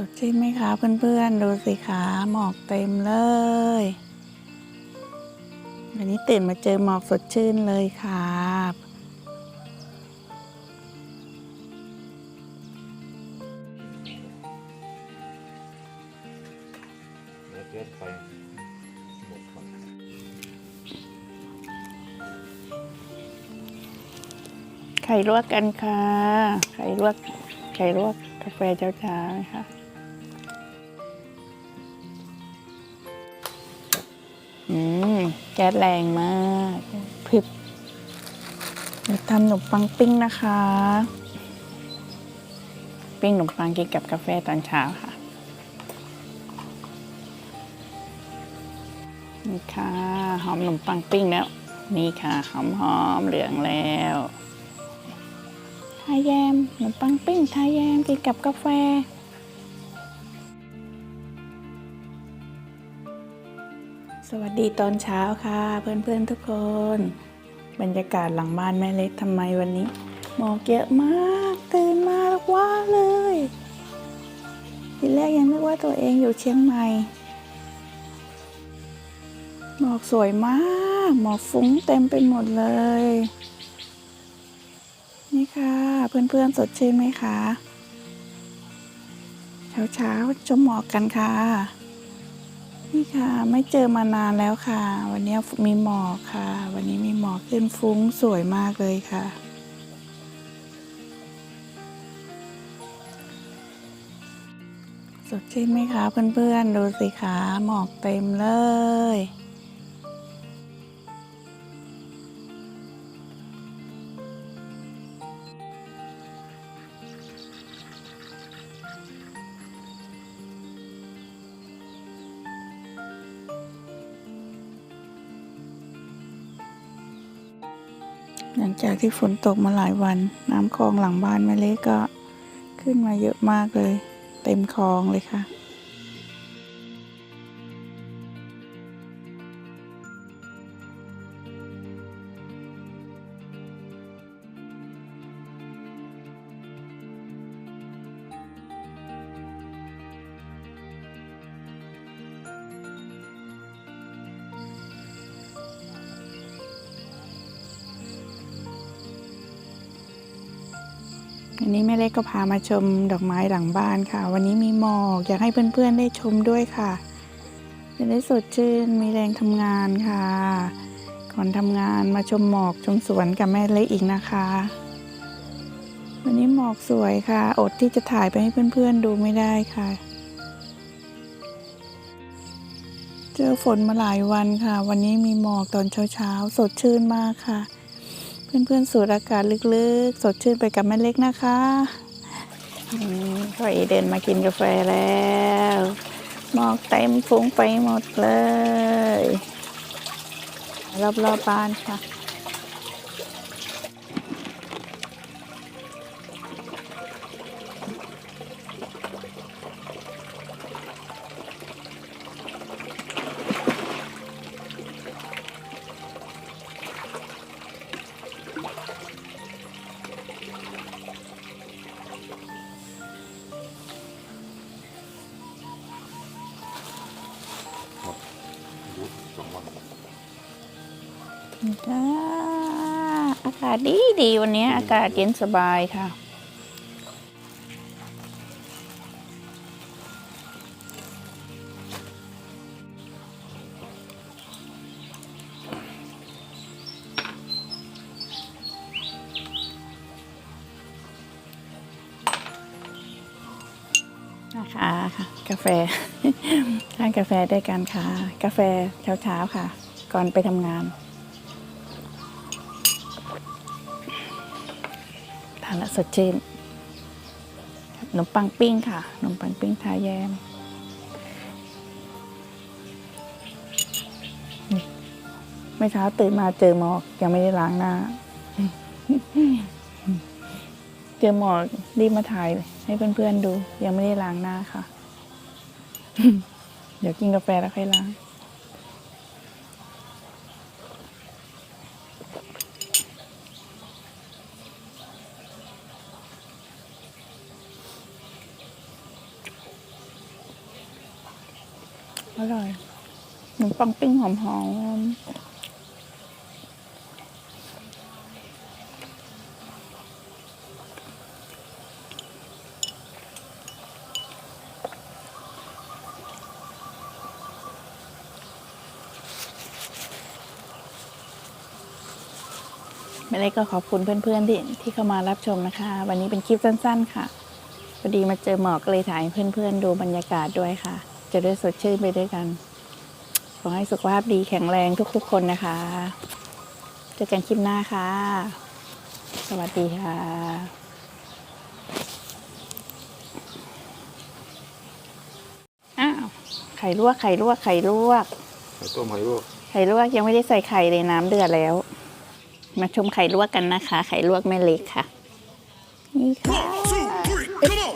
สดชื่นไหมคะเพื่อนๆ ดูสิคะหมอกเต็มเลย วันนี้ตื่นมาเจอหมอกสดชื่นเลยครับเลือดไปหมดก่อนไข่ลวกกันค่ะ ไข่ลวก ไข่ลวกกาแฟเช้าช้าๆนะคะ แก๊สแรงมากพริบเดี๋ยวทำขนมปังปิ้งนะคะ ปิ้งขนมปังกินกับกาแฟตอนเช้าค่ะ นี่ค่ะ หอมขนมปังปิ้งแล้ว นี่ค่ะ หอมหอมๆเหลืองแล้วทาแยมขนมปังปิ้งทาแยมกินกับกาแฟ สวัสดีตอนเช้าค่ะเพื่อนๆทุกคน บรรยากาศหลังบ้านแม่เล็กทำไมวันนี้หมอกเยอะมากตื่นมาแล้วว่าเลย ทีแรกยังนึกว่าตัวเองอยู่เชียงใหม่หมอกสวยมากหมอกฟุ้งเต็มไปหมดเลย นี่ค่ะเพื่อนๆสดชื่นไหมคะเช้าๆชมหมอกกันค่ะ นี่ค่ะไม่เจอมานานแล้วค่ะ วันนี้มีหมอกค่ะ วันนี้มีหมอกขึ้นฟุ้งสวยมากเลยค่ะ สดชื่นไหมคะเพื่อนๆดูสิคะหมอกเต็มเลย หลังจากที่ฝนตกมาหลายวัน น้ำคลองหลังบ้านแม่เล็กก็ขึ้นมาเยอะมากเลย เต็มคลองเลยค่ะ วันนี้แม่เล็กก็พามาชมดอกไม้หลังบ้านค่ะ วันนี้มีหมอกอยากให้เพื่อนๆได้ชมด้วยค่ะจะได้สดชื่นมีแรงทำงานค่ะ ก่อนทำงานมาชมหมอกชมสวนกับแม่เล็กอีกนะคะ วันนี้หมอกสวยค่ะ อดที่จะถ่ายไปให้เพื่อนๆดูไม่ได้ค่ะ เจอฝนมาหลายวันค่ะ วันนี้มีหมอกตอนเช้าๆ สดชื่นมากค่ะ เพื่อนๆสูดอากาศลึกๆ สดชื่นไปกับแม่เล็กนะคะพ่อเอเดินมากินกาแฟแล้วหมอกเต็มฟุ้งไปหมดเลย รอบๆบบ้านค่ะ จ้าอากาศดีดีวันนี้อากาศเย็นสบายค่ะ นะคะกาแฟทานกาแฟด้วยกันค่ะ กาแฟเช้าๆค่ะ ก่อนไปทำงาน ทานแล้วสดชื่นขนมปังปิ้งค่ะขนมปังปิ้งทาแยมนี่เมื่อเช้าตื่นมาเจอหมอกยังไม่ได้ล้างหน้า เจอหมอกรีบมาถ่ายให้เพื่อนๆดู ยังไม่ได้ล้างหน้าค่ะ เดี๋ยวกินกาแฟแล้วค่อยล้าง อร่อยขนมปังปิ้งหอมๆไม่ได้ก็ขอบคุณเพื่อนๆที่ที่เข้ามารับชมนะคะ วันนี้เป็นคลิปสั้น ๆ ค่ะพอดีมาเจอหมอกก็เลยถ่ายเพื่อนๆดูบรรยากาศด้วยค่ะ จะได้สดชื่นไปด้วยกัน ขอให้สุขภาพดีแข็งแรงทุกๆคนนะคะ เจอกันคลิปหน้าค่ะ สวัสดีค่ะอ้าวไข่ลวกไข่ลวกไข่ลวกไข่ต้มไข่ลวกไข่ลวกยังไม่ได้ใส่ไข่เลยน้ำเดือดแล้ว มาชมไข่ลวกกันนะคะ ไข่ลวกแม่เล็กค่ะ นี่ค่ะ